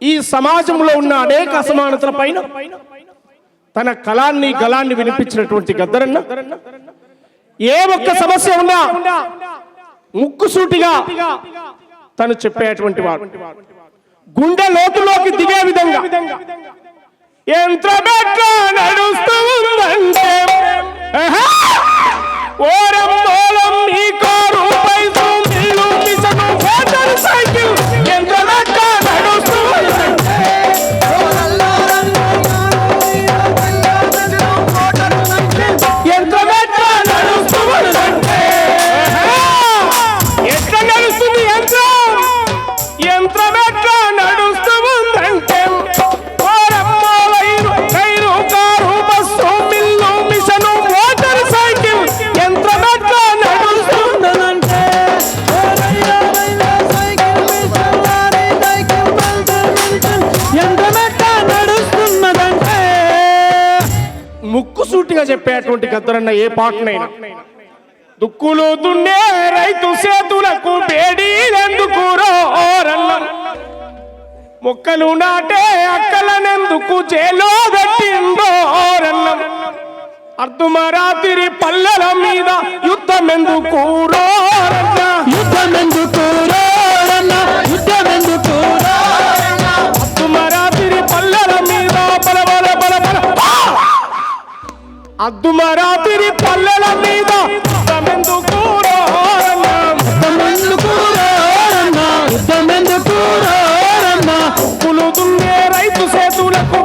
ఈ సమాజంలో ఉన్న అనేక అసమానతల పైన తన కళాన్ని గలాన్ని వినిపించినటువంటి గద్దరన్న ఏ ఒక్క సమస్య ఉన్నా ముక్కుసూటిగా తను చెప్పేటువంటి వాడు. గుండె లోతులోకి దిగే విధంగా. యంత్రమెట్ల ముక్కుసూటిగా చెప్పేటువంటి గద్దరన్న ఏ పాటనైనా. దుక్కులు దున్నే రైతు సేతులకు బేడీలెందుకు మొక్కలు నాటే అక్కలనెందుకు చేలో పెట్టిండోరన్న అర్ధమరాత్రి పల్లెల మీద యుద్ధమెందుకు రో అద్దుమరాత్రి పల్లెల మీద. యుద్ధమెందుకు రోరన్న యుద్ధమెందుకు